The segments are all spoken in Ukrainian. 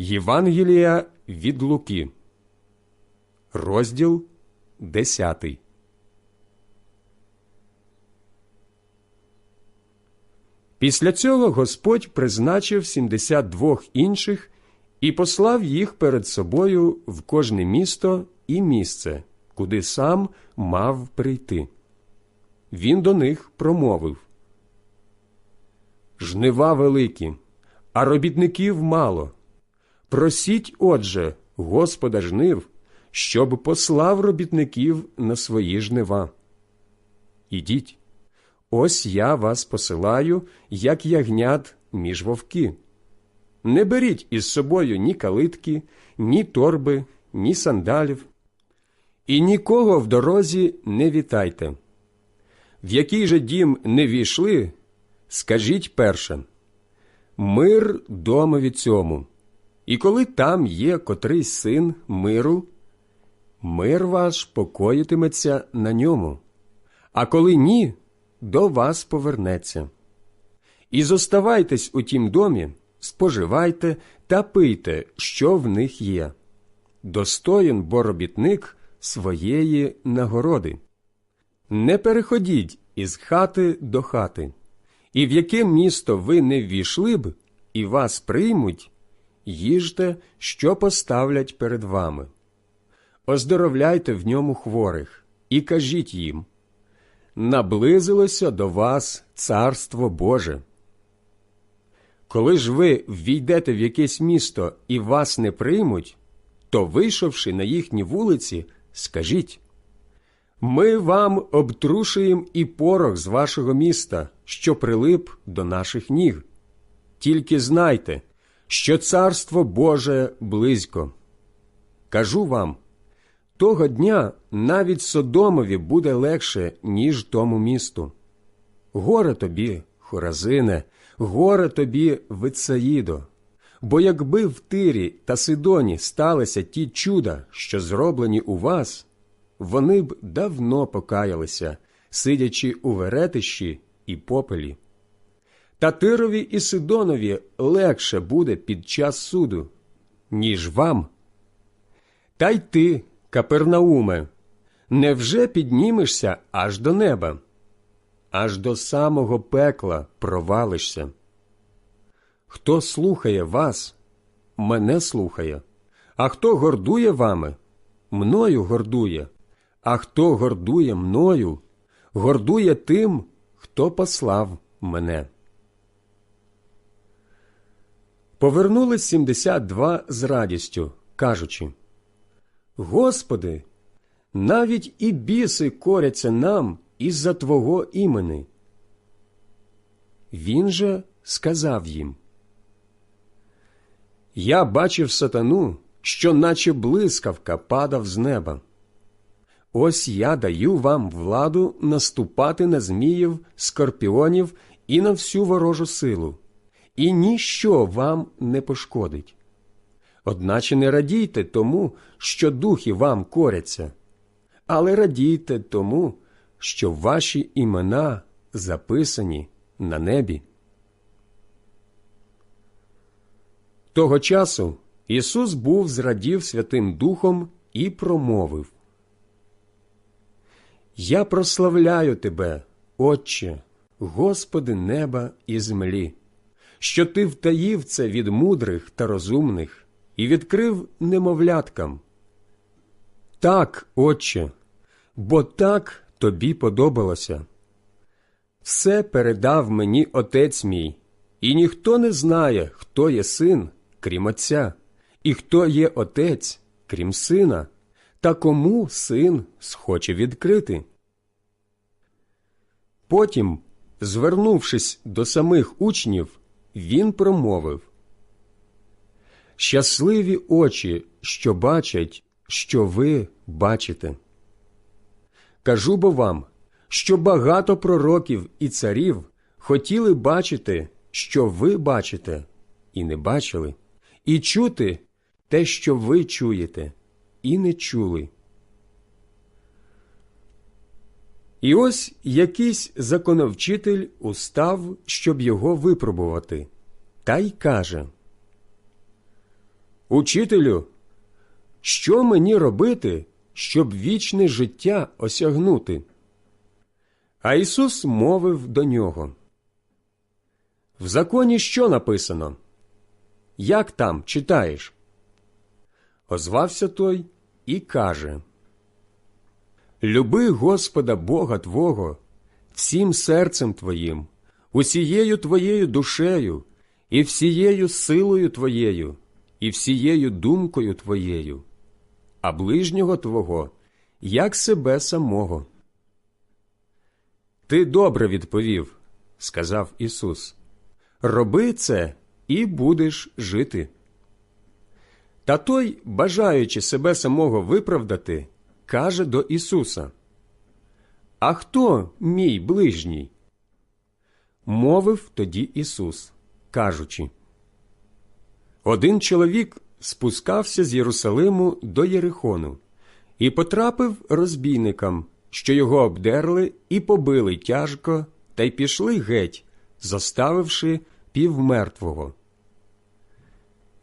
Євангелія від Луки, розділ 10. Після цього Господь призначив 72 інших і послав їх перед собою в кожне місто і місце, куди сам мав прийти. Він до них промовив Жнива великі, а робітників мало. Просіть, отже, Господа жнив, щоб послав робітників на свої жнива. Ідіть, ось я вас посилаю, як ягнят між вовки. Не беріть із собою ні калитки, ні торби, ні сандалів, і нікого в дорозі не вітайте. В який же дім не війшли, скажіть перше Мир домові цьому. І коли там є котрийсь син миру, мир ваш покоїтиметься на ньому, а коли ні, до вас повернеться. І зоставайтесь у тім домі, споживайте та пийте, що в них є. Достоїн бо робітник своєї нагороди. Не переходіть із хати до хати, і в яке місто ви не ввійшли б, і вас приймуть, їжте, що поставлять перед вами. Оздоровляйте в ньому хворих і кажіть їм наблизилося до вас Царство Боже. Коли ж ви ввійдете в якесь місто і вас не приймуть, то, вийшовши на їхні вулиці, скажіть Ми вам обтрушуємо і порох з вашого міста, що прилип до наших ніг. Тільки знайте, що Царство Боже близько. Кажу вам, того дня навіть Содомові буде легше, ніж тому місту. Горе тобі, Хоразине, горе тобі, Вицаїдо, бо якби в Тирі та Сидоні сталися ті чуда, що зроблені у вас, вони б давно покаялися, сидячи у веретищі і попелі. Та Тирові і Сидонові легше буде під час суду, ніж вам. Та й ти, Капернауме, невже піднімешся аж до неба? Аж до самого пекла провалишся. Хто слухає вас, мене слухає, а хто гордує вами, мною гордує, а хто гордує мною, гордує тим, хто послав мене. Повернулись 72 з радістю, кажучи Господи, навіть і біси коряться нам із-за Твого імени. Він же сказав їм Я бачив сатану, що наче блискавка падав з неба. Ось я даю вам владу наступати на зміїв, скорпіонів і на всю ворожу силу, і ніщо вам не пошкодить. Одначе не радійте тому, що духи вам коряться, але радійте тому, що ваші імена записані на небі. Того часу Ісус був зрадів Святим Духом і промовив Я прославляю Тебе, Отче, Господи неба і землі, що Ти втаїв це від мудрих та розумних і відкрив немовляткам. Так, Отче, бо так тобі подобалося. Все передав мені отець мій, і ніхто не знає, хто є син, крім отця, і хто є отець, крім сина, та кому син схоче відкрити. Потім, звернувшись до самих учнів, він промовив Щасливі очі, що бачать, що ви бачите. Кажу бо вам, що багато пророків і царів хотіли бачити, що ви бачите, і не бачили, і чути те, що ви чуєте, і не чули. І ось якийсь законовчитель устав, щоб його випробувати, та й каже Учителю, що мені робити, щоб вічне життя осягнути? А Ісус мовив до нього. В законі що написано? Як там читаєш? Озвався той і каже Люби Господа Бога Твого всім серцем Твоїм, усією Твоєю душею, і всією силою Твоєю, і всією думкою Твоєю, а ближнього Твого, як себе самого. Ти добре відповів, сказав Ісус. Роби це і будеш жити. Та той, бажаючи себе самого виправдати, каже до Ісуса А хто мій ближній? Мовив тоді Ісус, кажучи Один чоловік спускався з Єрусалиму до Єрихону і потрапив розбійникам, що його обдерли і побили тяжко, та й пішли геть, заставивши півмертвого.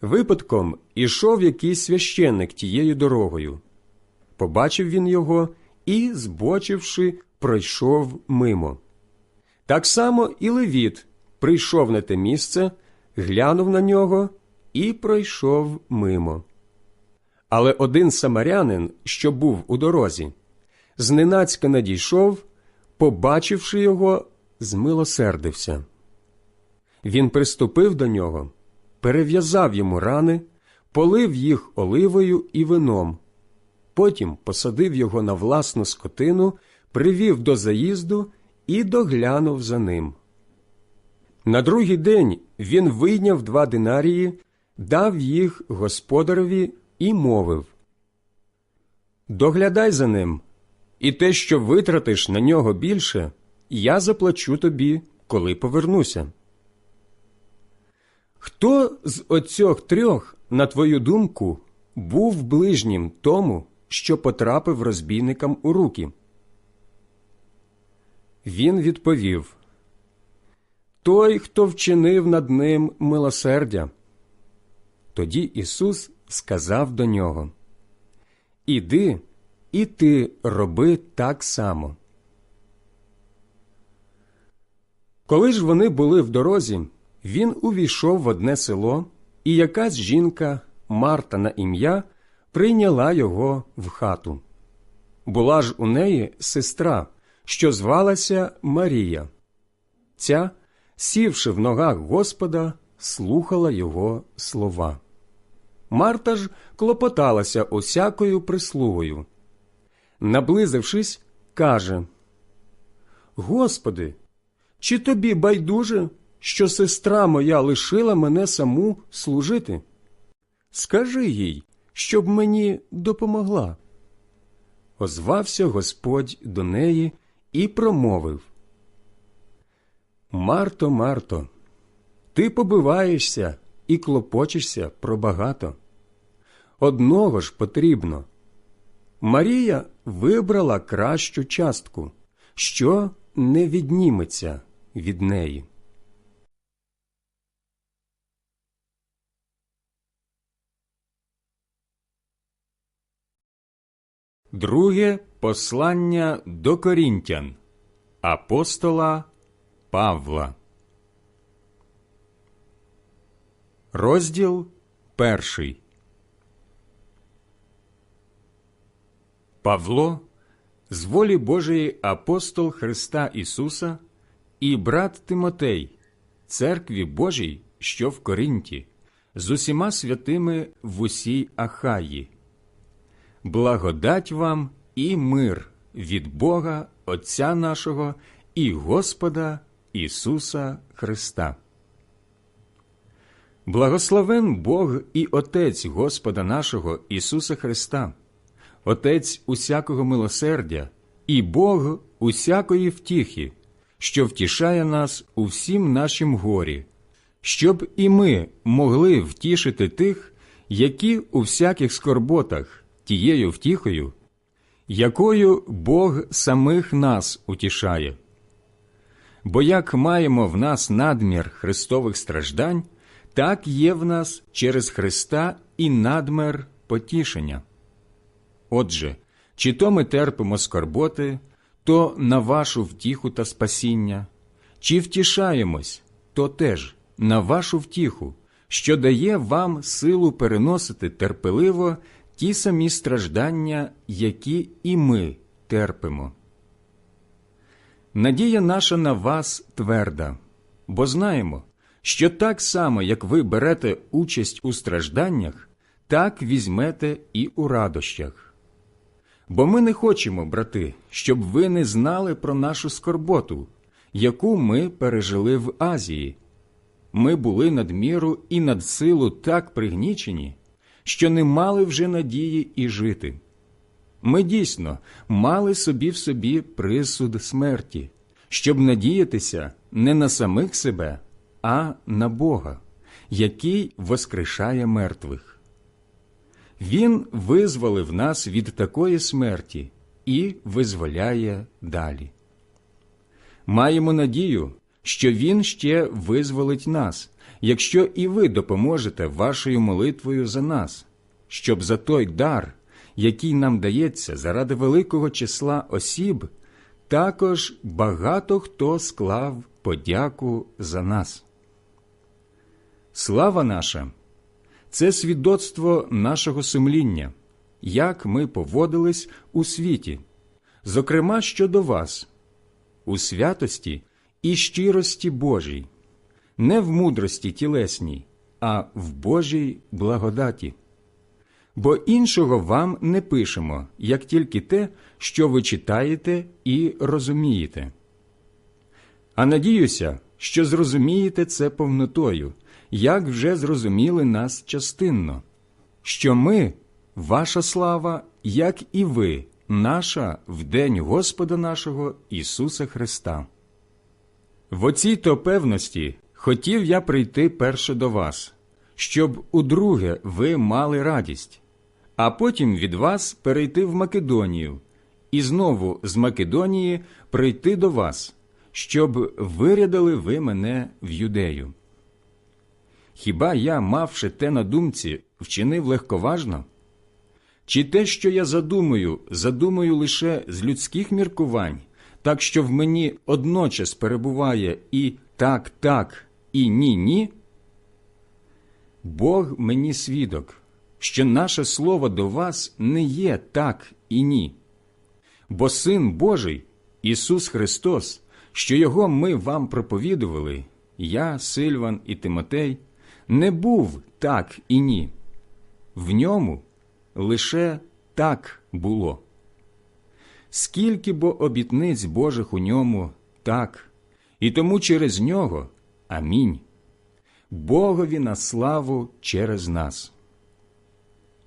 Випадком ішов якийсь священник тією дорогою. Побачив він його і, збочивши, пройшов мимо. Так само і Левіт прийшов на те місце, глянув на нього і пройшов мимо. Але один самарянин, що був у дорозі, зненацька надійшов, побачивши його, змилосердився. Він приступив до нього, перев'язав йому рани, полив їх оливою і вином, потім посадив його на власну скотину, привів до заїзду і доглянув за ним. На другий день він вийняв два динарії, дав їх господареві і мовив Доглядай за ним, і те, що витратиш на нього більше, я заплачу тобі, коли повернуся. Хто з оцьох трьох, на твою думку, був ближнім тому, що потрапив розбійникам у руки? Він відповів Той, хто вчинив над ним милосердя. Тоді Ісус сказав до нього Іди, і ти роби так само. Коли ж вони були в дорозі, він увійшов в одне село, і якась жінка, Марта на ім'я, прийняла його в хату. Була ж у неї сестра, що звалася Марія. Ця, сівши в ногах Господа, слухала його слова. Марта ж клопоталася усякою прислугою. Наблизившись, каже Господи, чи тобі байдуже, що сестра моя лишила мене саму служити? Скажи їй, щоб мені допомогла. Озвався Господь до неї і промовив Марто, Марто, ти побиваєшся і клопочешся про багато. Одного ж потрібно. Марія вибрала кращу частку, що не відніметься від неї. Друге послання до Корінтян Апостола Павла. Розділ перший. Павло з волі Божої апостол Христа Ісуса і брат Тимотей, церкві Божій, що в Коринті, з усіма святими в усій Ахаї. Благодать вам і мир від Бога Отця нашого і Господа Ісуса Христа. Благословен Бог і Отець Господа нашого Ісуса Христа, Отець усякого милосердя і Бог усякої втіхи, що втішає нас у всім нашім горі, щоб і ми могли втішити тих, які у всяких скорботах тією втіхою, якою Бог самих нас утішає. Бо як маємо в нас надмір Христових страждань, так є в нас через Христа і надмер потішення. Отже, чи то ми терпимо скорботи, то на вашу втіху та спасіння, чи втішаємось, то теж на вашу втіху, що дає вам силу переносити терпеливо ті самі страждання, які і ми терпимо. Надія наша на вас тверда, бо знаємо, що так само, як ви берете участь у стражданнях, так візьмете і у радощах. Бо ми не хочемо, брати, щоб ви не знали про нашу скорботу, яку ми пережили в Азії. Ми були надміру і над силу так пригнічені, що не мали вже надії і жити. Ми дійсно мали собі в собі присуд смерті, щоб надіятися не на самих себе, а на Бога, який воскрешає мертвих. Він визволив нас від такої смерті і визволяє далі. Маємо надію, що Він ще визволить нас, якщо і ви допоможете вашою молитвою за нас, щоб за той дар, який нам дається заради великого числа осіб, також багато хто склав подяку за нас. Слава наша це свідоцтво нашого сумління, як ми поводились у світі, зокрема щодо вас, у святості і щирості Божій, не в мудрості тілесній, а в Божій благодаті. Бо іншого вам не пишемо, як тільки те, що ви читаєте і розумієте. А надіюся, що зрозумієте це повнотою, як вже зрозуміли нас частинно, що ми, ваша слава, як і ви, наша в день Господа нашого Ісуса Христа. В оцій то певності хотів я прийти перше до вас, щоб удруге ви мали радість, а потім від вас перейти в Македонію, і знову з Македонії прийти до вас, щоб вирядили ви мене в юдею. Хіба я, мавши те на думці, вчинив легковажно? Чи те, що я задумаю, задумаю лише з людських міркувань, так що в мені одночас перебуває і так, так, і ні, ні? Бог мені свідок, що наше слово до вас не є так і ні. Бо Син Божий, Ісус Христос, що Його ми вам проповідували, я, Сильван і Тимотей, не був так і ні. В ньому лише так було. Скільки бо обітниць Божих у ньому так, і тому через нього амінь. Богові на славу через нас.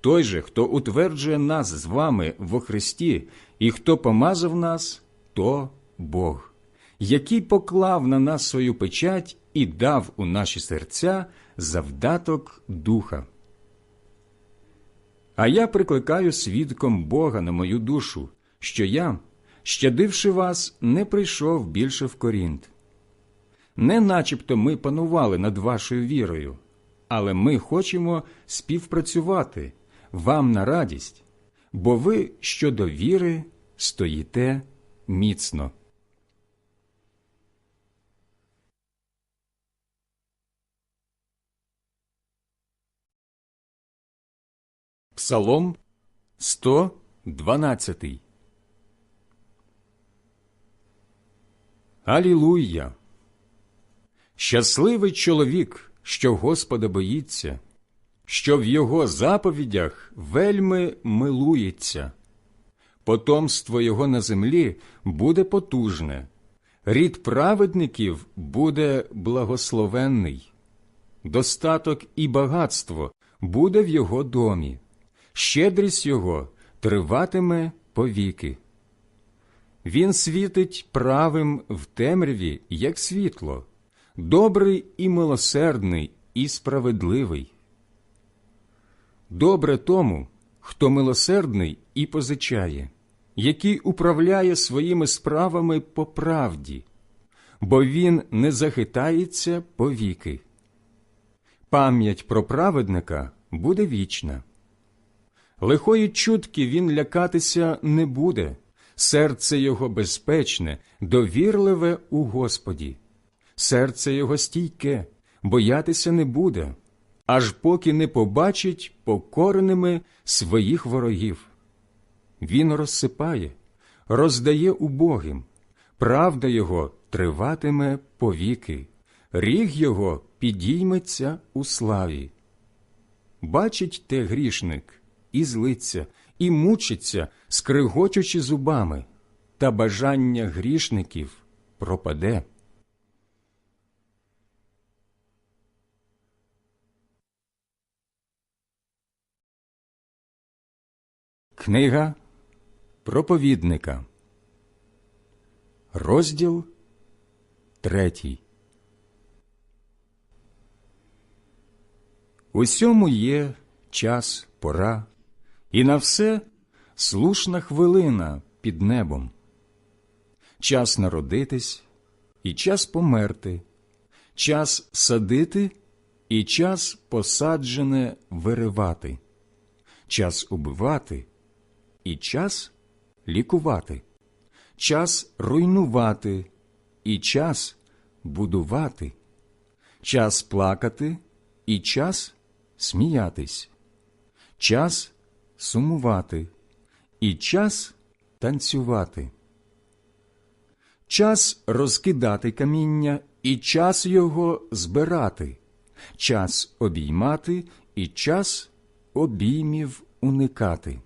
Той же, хто утверджує нас з вами во Христі, і хто помазав нас, то Бог, який поклав на нас свою печать і дав у наші серця завдаток духа. А я прикликаю свідком Бога на мою душу, що я, щадивши вас, не прийшов більше в Корінт. Не начебто ми панували над вашою вірою, але ми хочемо співпрацювати вам на радість, бо ви щодо віри стоїте міцно. Псалом 112 Алілуя! Щасливий чоловік, що Господа боїться, що в його заповідях вельми милується. Потомство його на землі буде потужне, рід праведників буде благословенний, достаток і багатство буде в його домі, щедрість його триватиме повіки. Він світить правим в темряві, як світло, добрий і милосердний, і справедливий. Добре тому, хто милосердний і позичає, який управляє своїми справами по правді, бо він не захитається повіки. Пам'ять про праведника буде вічна. Лихої чутки він лякатися не буде, серце його безпечне, довірливе у Господі, серце його стійке, боятися не буде, аж поки не побачить покореними своїх ворогів. Він розсипає, роздає убогим, правда його триватиме повіки, ріг його підійметься у славі. Бачить те грішник і злиться, і мучиться, скригочучи зубами, та бажання грішників пропаде. Книга проповідника, розділ третій. Усьому є час, пора, і на все слушна хвилина під небом. Час народитись і час померти, час садити і час посаджене виривати, час убивати і час лікувати, час руйнувати і час будувати, час плакати і час сміятись, час сумувати і час танцювати, час розкидати каміння і час його збирати, час обіймати і час обіймів уникати,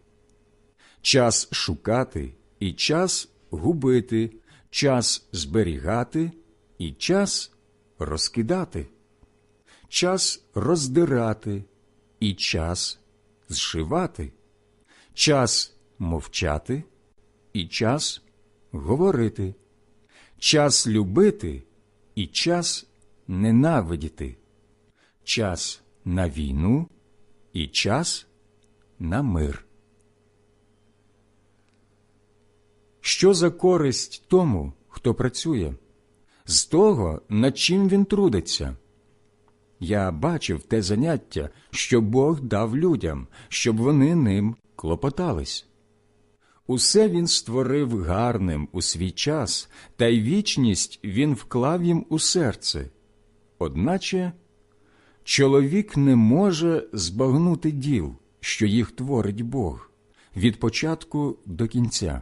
час шукати і час губити, час зберігати і час розкидати час роздирати і час зшивати, час мовчати і час говорити, час любити і час ненавидіти, час на війну і час на мир. Що за користь тому, хто працює, з того, над чим він трудиться? Я бачив те заняття, що Бог дав людям, щоб вони ним клопотались. Усе він створив гарним у свій час, та й вічність він вклав їм у серце. Одначе чоловік не може збагнути діл, що їх творить Бог, від початку до кінця.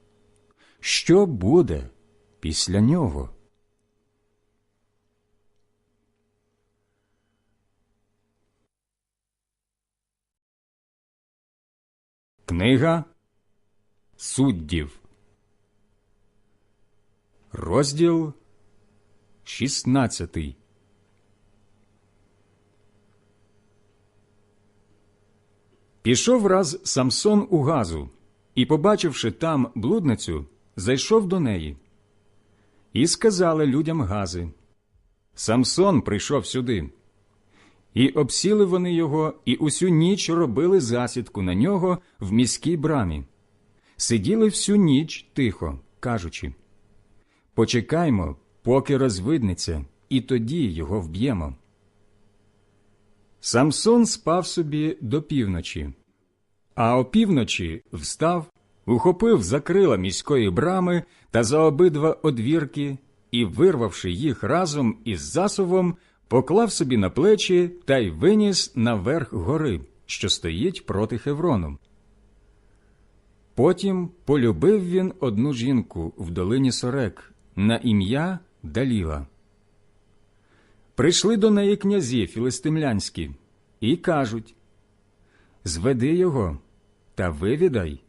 що буде після нього? Книга суддів. Розділ 16 Пішов раз Самсон у газу і, побачивши там блудницю, зайшов до неї. І сказали людям гази Самсон прийшов сюди. І обсіли вони його, і усю ніч робили засідку на нього в міській брамі. Сиділи всю ніч тихо, кажучи Почекаймо, поки розвиднеться, і тоді його вб'ємо. Самсон спав собі до півночі, а опівночі встав, ухопив за крила міської брами та за обидва одвірки і, вирвавши їх разом із засувом, поклав собі на плечі та й виніс наверх гори, що стоїть проти Хеврону. Потім полюбив він одну жінку в долині Сорек на ім'я Даліла. Прийшли до неї князі філистимлянські і кажуть Зведи його та вивідай,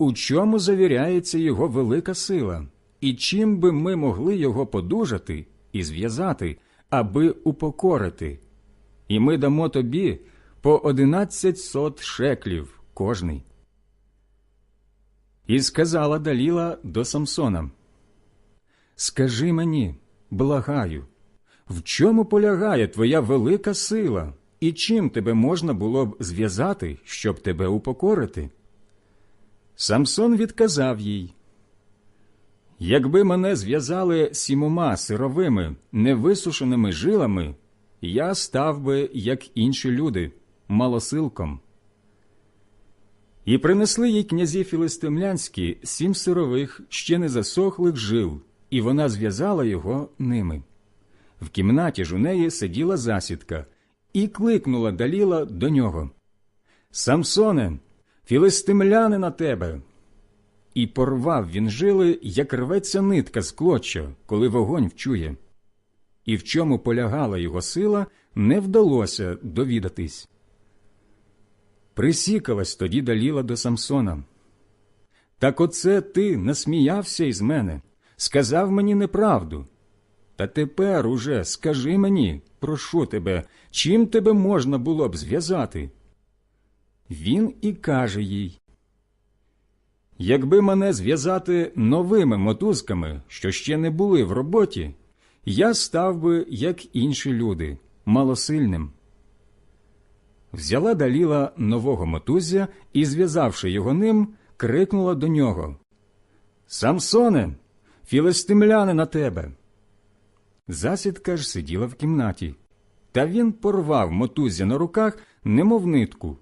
у чому завіряється його велика сила, і чим би ми могли його подужати і зв'язати, аби упокорити, і ми дамо тобі по одинадцять сот шеклів кожний. І сказала Даліла до Самсона Скажи мені, благаю, в чому полягає твоя велика сила, і чим тебе можна було б зв'язати, щоб тебе упокорити? Самсон відказав їй Якби мене зв'язали сімома сировими, невисушеними жилами, я став би, як інші люди, малосилком. І принесли їй князі філистимлянські сім сирових, ще не засохлих жил, і вона зв'язала його ними. В кімнаті ж у неї сиділа засідка, і кликнула Даліла до нього Самсоне, філистимляни на тебе. І порвав він жили, як рветься нитка з клоча, коли вогонь вчує. І в чому полягала його сила, не вдалося довідатись. Присікалась тоді Даліла до Самсона. Так оце ти насміявся із мене, сказав мені неправду. Та тепер уже скажи мені, прошу тебе, чим тебе можна було б зв'язати? Він і каже їй Якби мене зв'язати новими мотузками, що ще не були в роботі, я став би, як інші люди, малосильним. Взяла Даліла нового мотузя і, зв'язавши його ним, крикнула до нього Самсоне, філистимляни на тебе. Засідка ж сиділа в кімнаті, та він порвав мотузя на руках, немов нитку.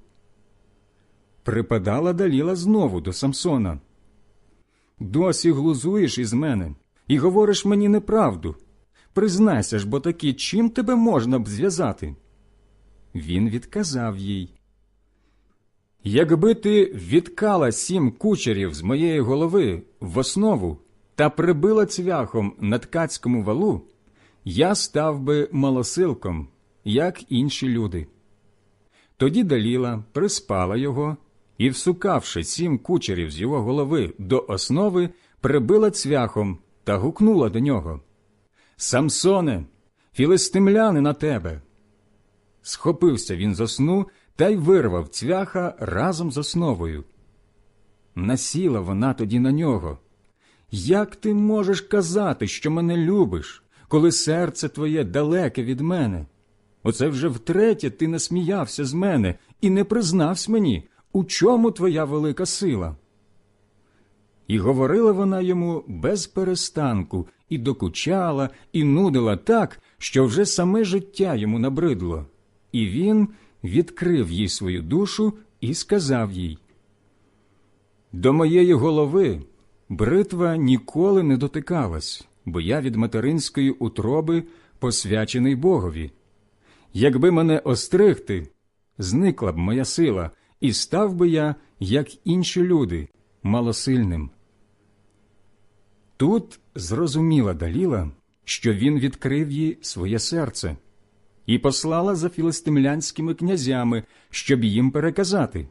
Припадала Даліла знову до Самсона. Досі глузуєш із мене і говориш мені неправду. Признайся ж, бо таки, чим тебе можна б зв'язати? Він відказав їй. Якби ти відкала сім кучерів з моєї голови в основу та прибила цвяхом на ткацькому валу, я став би малосилком, як інші люди. Тоді Даліла приспала його і, всукавши сім кучерів з його голови до основи, прибила цвяхом та гукнула до нього Самсоне, філистимляни на тебе. Схопився він з сну та й вирвав цвяха разом з основою. Насіла вона тоді на нього. Як ти можеш казати, що мене любиш, коли серце твоє далеке від мене? Оце вже втретє ти насміявся з мене і не признався мені, у чому твоя велика сила? І говорила вона йому без перестанку, і докучала, і нудила так, що вже саме життя йому набридло. І він відкрив їй свою душу і сказав їй До моєї голови бритва ніколи не дотикалась, бо я від материнської утроби посвячений Богові. Якби мене остригти, зникла б моя сила, і став би я, як інші люди, малосильним. Тут зрозуміла Даліла, що він відкрив їй своє серце, і послала за філистимлянськими князями, щоб їм переказати.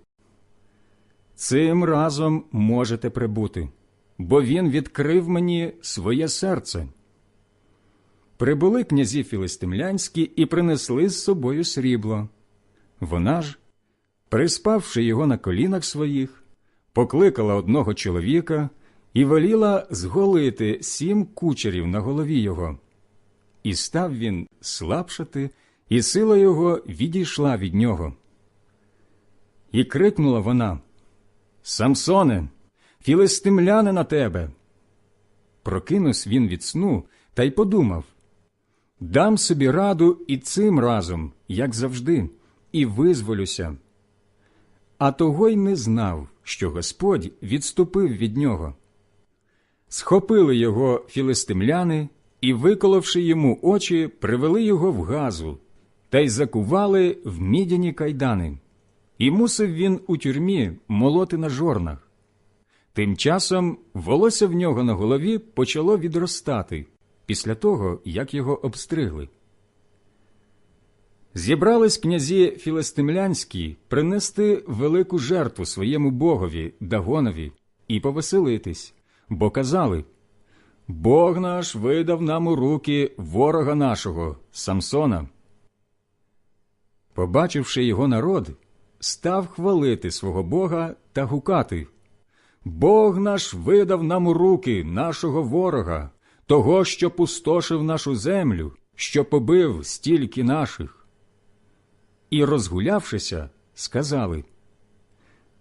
Цим разом можете прибути, бо він відкрив мені своє серце. Прибули князі філистимлянські і принесли з собою срібло. Вона ж, приспавши його на колінах своїх, покликала одного чоловіка і веліла зголити сім кучерів на голові його. І став він слабшати, і сила його відійшла від нього. І крикнула вона Самсоне, філистимляни на тебе. Прокинувся він від сну та й подумав Дам собі раду і цим разом, як завжди, і визволюся. А того й не знав, що Господь відступив від нього. Схопили його філистимляни і, виколовши йому очі, привели його в газу та й закували в мідяні кайдани. І мусив він у тюрмі молоти на жорнах. Тим часом волосся в нього на голові почало відростати після того, як його обстригли. Зібрались князі філистимлянські принести велику жертву своєму богові Дагонові і повеселитись, бо казали Бог наш видав нам у руки ворога нашого, Самсона. Побачивши його народ, став хвалити свого Бога та гукати Бог наш видав нам у руки нашого ворога, того, що пустошив нашу землю, що побив стільки наших. І, розгулявшися, сказали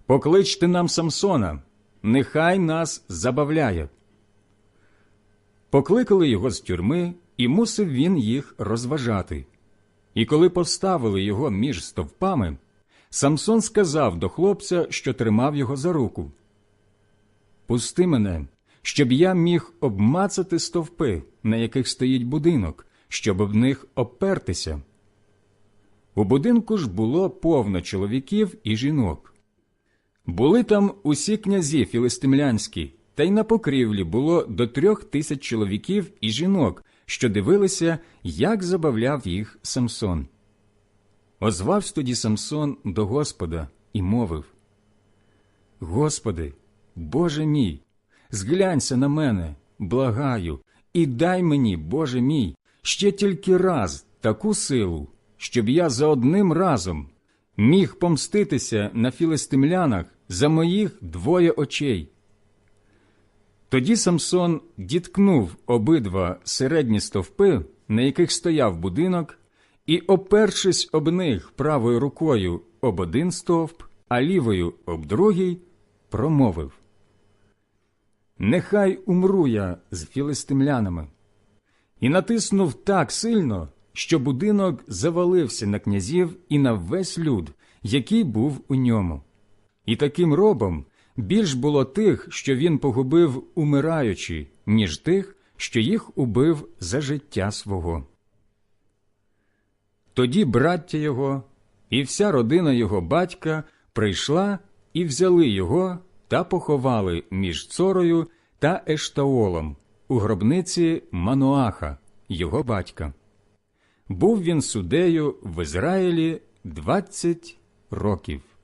Покличте нам Самсона, нехай нас забавляє. Покликали його з тюрми, і мусив він їх розважати. І коли поставили його між стовпами, Самсон сказав до хлопця, що тримав його за руку Пусти мене, щоб я міг обмацати стовпи, на яких стоїть будинок, щоб об них обпертися. У будинку ж було повно чоловіків і жінок. Були там усі князі філистимлянські, та й на покрівлі було до трьох тисяч чоловіків і жінок, що дивилися, як забавляв їх Самсон. Озвався тоді Самсон до Господа і мовив Господи, Боже мій, зглянься на мене, благаю, і дай мені, Боже мій, ще тільки раз таку силу, щоб я за одним разом міг помститися на філистимлянах за моїх двоє очей. Тоді Самсон діткнув обидва середні стовпи, на яких стояв будинок, і, опершись об них правою рукою об один стовп, а лівою об другий, промовив Нехай умру я з філистимлянами. І натиснув так сильно, що будинок завалився на князів і на весь люд, який був у ньому. І таким робом більш було тих, що він погубив умираючи, ніж тих, що їх убив за життя свого. Тоді браття його і вся родина його батька прийшла і взяли його та поховали між Цорою та Ештаолом у гробниці Мануаха, його батька. Був він судею в Ізраїлі двадцять років.